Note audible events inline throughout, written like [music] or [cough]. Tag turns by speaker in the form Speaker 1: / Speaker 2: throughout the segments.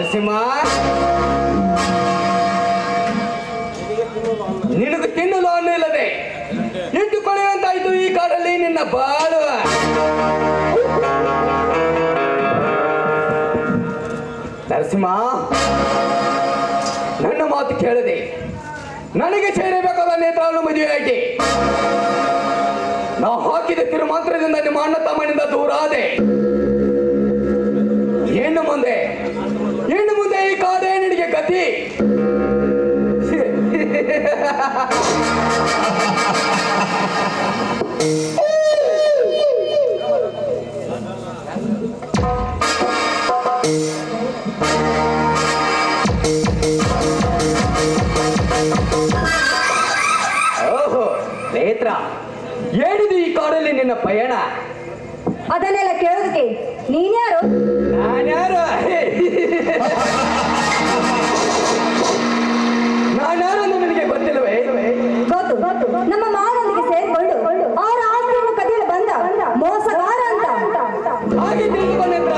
Speaker 1: ನರಸಿಂಹ. ನಿನಗೆ ತಿನ್ನಲು ಅನ್ನ ಇಲ್ಲದೆ ಇಟ್ಟುಕೊಳ್ಳುವಂತಾಯ್ತು ಈ ಕಾಡಲ್ಲಿ ನಿನ್ನ ಬಾಳು. ನರಸಿಂಹ, ನನ್ನ ಮಾತು ಕೇಳದೆ ನನಗೆ ಸೇರಬೇಕಾದ ನೇತ್ರವನ್ನು ಮದುವೆಯಾಗಿ. ನಾವು ಹಾಕಿದ ತಿರುಮಾತ್ರದಿಂದ ನಿಮ್ಮ ಅಣ್ಣ ತಮ್ಮನಿಂದ ದೂರ ಆದೆ. ಇನ್ನು ಮುಂದೆ? ಓಹೋ ನೇತ್ರ ಏನಿದು ಈ ಕಾಡಲ್ಲಿ ನಿನ್ನ ಪಯಣ?
Speaker 2: ಅದನ್ನೆಲ್ಲ ಕೇಳೋದಕ್ಕೆ ನೀನ್ಯಾರು
Speaker 1: ನಾನ್ಯಾರು ನಾನ್ಯಾರು? [laughs]
Speaker 2: ನಮ್ಮ ಮಾವನೊಂದಿಗೆ ಸೇರಿಕೊಂಡು ಅವರ ಆಸ್ತಿಯನ್ನು ಕದಿಯಲು ಬಂದ ಮೋಸಗಾರ ಅಂತ.
Speaker 1: ಹಾಗೆ ತಿಳಿದುಕೊಂಡೆದ್ರ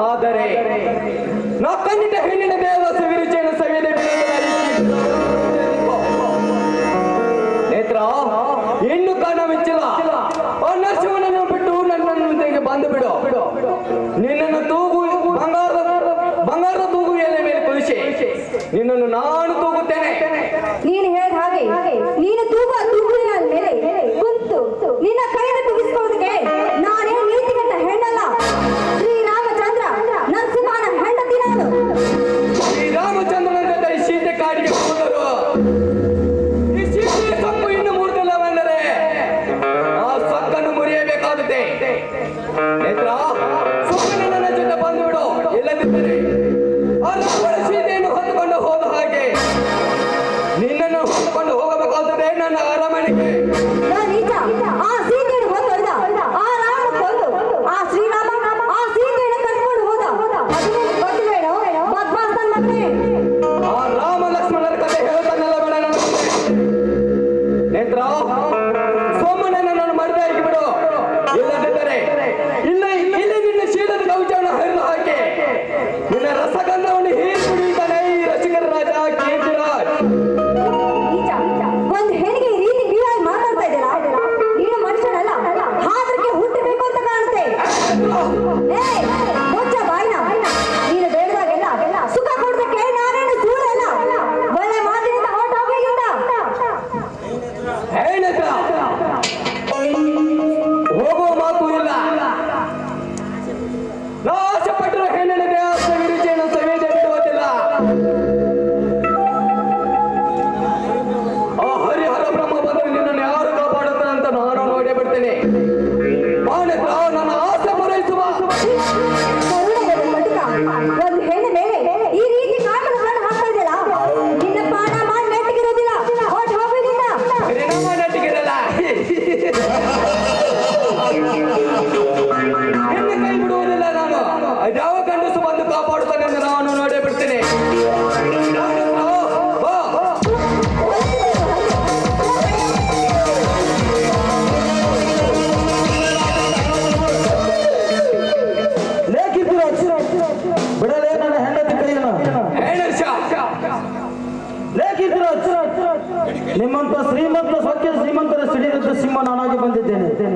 Speaker 1: ಆದರೆ ನಾ ಖಂಡಿತ ಹೆಣ್ಣಿನ ದೇವ ಸುವಿರುಚಿಯನ್ನು ಸವಿಯದೆ ನೇತ್ರ ಹೆಣ್ಣು ಕಾಣ ಮೆಚ್ಚಿಲ್ಲ ಆ ನರಸಿಂಹನನ್ನು ಬಿಟ್ಟು ನನ್ನೊಂದಿಗೆ ಬಂದು ಬಿಡು. ನಿನ್ನನ್ನು ತೂಗು ಬಂಗಾರದ ಬಂಗಾರದ ತೂಗು ಎಲೆ ಮೇಲೆ ಕುಳಿಸಿ ನಿನ್ನನ್ನು ನಾನು ತೂಗುತ್ತೇನೆ.
Speaker 2: ನೀನು ಹಾಗೆ ನೀನು ತೂಗುವ ತೂಗುವಿನ ಮೇಲೆ ಕುಂತು ನಿನ್ನ ಕೈಯನ್ನು ತುಗಿಸ್ಕೊಳ್ಳೋದಕ್ಕೆ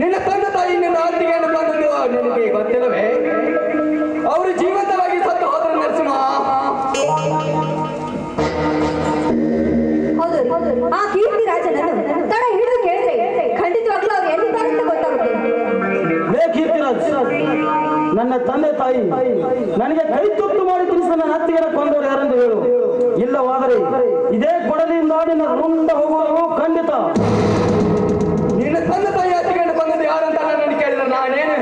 Speaker 1: ನಿನ್ನ ತಂದೆ ತಾಯಿ ನಿನ್ನ ಆರ್ತಿಗೆಯನ್ನು ಬಂದದ್ದು ನಿನಗೆ ಗೊತ್ತಿಲ್ಲವೇ? ಅವರು ಜೀವಂತವಾಗಿ ಸತ್ತು ಹೋದರು ನರಸಿಂಹ.
Speaker 2: ಆ ಕೀರ್ತಿ ರಾಜನನ್ನು ತಡ ಹಿಡಿದು ಕೇಳಿದ್ರೆ ಖಂಡಿತವಾಗ್ಲೂ ಅವ್ರು ಎಲ್ಲಿದ್ದಾರೆ ಅಂತ ಗೊತ್ತಾಗುತ್ತೆ.
Speaker 3: ಲೇ ಕೀರ್ತಿರಾಜ್ ನನ್ನ ತಂದೆ ತಾಯಿ ನನಗೆ ಕೈ ತುತ್ತು ಮಾಡಿ ತಿಳಿಸಿ ನನ್ನ ಅತ್ತಿಗೆನ ಕೊಂದವರು ಯಾರೆಂದು ಹೇಳು. ಇಲ್ಲವಾದರೆ ಇದೇ ಕೊಡಲಿಯಿಂದ ನಿನ್ನ ರುಂಡ ಹೋಗುವುದು ಖಂಡಿತ.
Speaker 1: ನಿನ್ನ ತಂದೆ ಯಾರಂತ ನನ್ನನ್ನು ಕೇಳಿದ್ರೆ ನಾನೇನು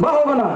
Speaker 1: বা হবে না।